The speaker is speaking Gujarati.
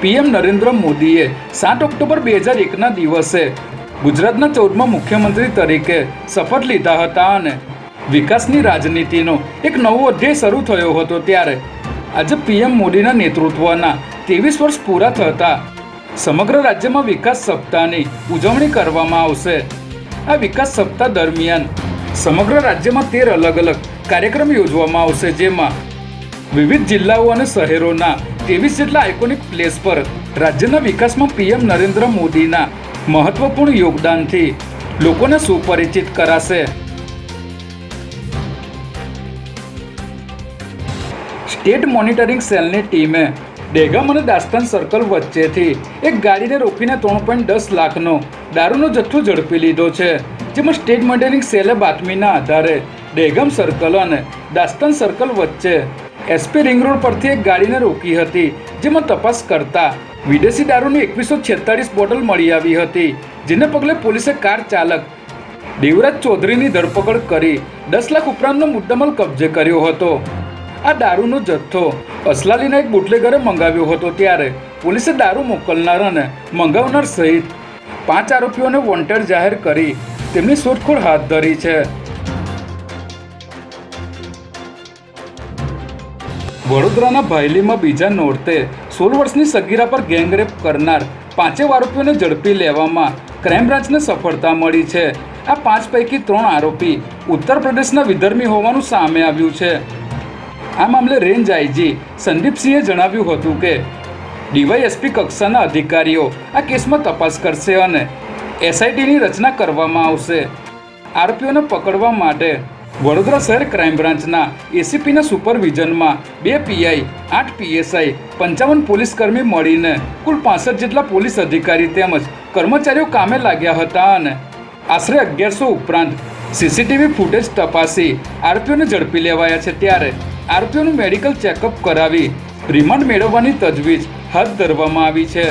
પીએમ નરેન્દ્ર મોદીએ સાત ઓક્ટોબર બે હજાર એકના દિવસે ગુજરાતના ચૌદમાં મુખ્યમંત્રી તરીકે શપથ લીધા હતા અને વિકાસની રાજનીતિનો એક નવો અધ્યાય શરૂ થયો હતો ત્યારે આજે પીએમ મોદીના નેતૃત્વના ત્રેવીસ વર્ષ પૂરા થતા સમગ્ર રાજ્યમાં વિકાસ સપ્તાહની ઉજવણી કરવામાં આવશે. આ વિકાસ સપ્તાહ દરમિયાન સમગ્ર રાજ્યમાં તેર અલગ અલગ કાર્યક્રમ યોજવામાં આવશે, જેમાં વિવિધ જિલ્લાઓ અને શહેરોના ત્રેવીસ જેટલા આઇકોનિક પ્લેસ પર રાજ્યના વિકાસમાં પીએમ નરેન્દ્ર મોદીના મહત્વપૂર્ણ યોગદાનથી લોકોને સુપરિચિત કરાશે. સ્ટેટ મોનિટરિંગ સેલની ટીમે ડેગામ અને દાસ્તાન સર્કલ વચ્ચેથી એક ગાડીને રોકીને ત્રણ પોઈન્ટ દસ લાખનો દારૂનો જથ્થો ઝડપી લીધો છે, જેમાં સ્ટેટ મોનિટરિંગ સેલે બાતમીના આધારે ડેગામ સર્કલ અને દાસ્તાન સર્કલ વચ્ચે એસપી રિંગ રોડ પરથી એક ગાડીને રોકી હતી, જેમાં તપાસ કરતા વિદેશી દારૂની એકવીસો છેતાળીસ બોટલ મળી આવી હતી, જેને પગલે પોલીસે કાર ચાલક દેવરાજ ચૌધરીની ધરપકડ કરી દસ લાખ ઉપરાંતનો મુદ્દામાલ કબજે કર્યો હતો. આ દારૂનો જથ્થો. અસલાલીના એક બુટલેગરે મંગાવ્યો હતો ત્યારે. પોલીસે દારૂ મોકલનાર અને મંગાવનાર સહિત પાંચ આરોપીઓને વોન્ટેડ જાહેર કરી તેમની શોધખોળ હાથ ધરી છે. વડોદરાના ભાયલીમાં બીજા નોરતે સોળ વર્ષની સગીરા પર ગેંગરેપ કરનાર પાંચેય આરોપીઓને ઝડપી લેવામાં ક્રાઇમ બ્રાન્ચને સફળતા મળી છે. આ પાંચ પૈકી ત્રણ આરોપી ઉત્તર પ્રદેશના વિધર્મી હોવાનું સામે આવ્યું છે. આ મામલે રેન્જ આઈજી. સંદીપસિંહે જણાવ્યું હતું કે, ડીવાયએસપી કક્ષાના અધિકારીઓ આ કેસમાં તપાસ કરશે અને એસઆઈટીની રચના કરવામાં આવશે. આરોપીઓને પકડવા માટે વડોદરા શહેર ક્રાઇમ બ્રાન્ચના એસીપીના સુપરવિઝનમાં બે પીઆઈ, આઠ પીએસઆઈ, પંચાવન પોલીસકર્મી મળીને કુલ પાસઠ જેટલા પોલીસ અધિકારી તેમજ કર્મચારીઓ કામે લાગ્યા હતા અને આશરે અગિયારસો ઉપરાંત સીસીટીવી ફૂટેજ તપાસી આરોપીઓને ઝડપી લેવાયા છે ત્યારે આરોપીઓનું મેડિકલ ચેકઅપ કરાવી રિમાન્ડ મેળવવાની તજવીજ હાથ ધરવામાં આવી છે.